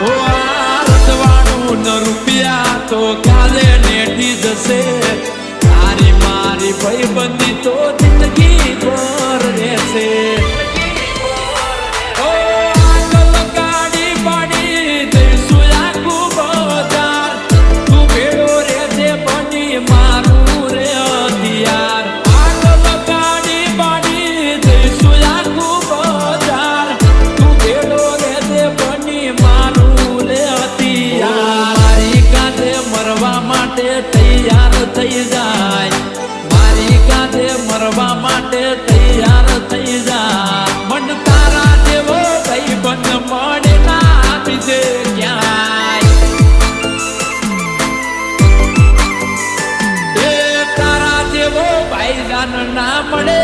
ઓ આ રજવાડું ન રૂપિયા તો નેઠી માટે તૈયાર થઈ જાય. મારી કાંધે મરવા માટે તૈયાર થઈ જા મન તારા જેવો ભાઈ બંધ મળે ના આપી ક્યાંય. તારા જેવો ભાઈ ના મળે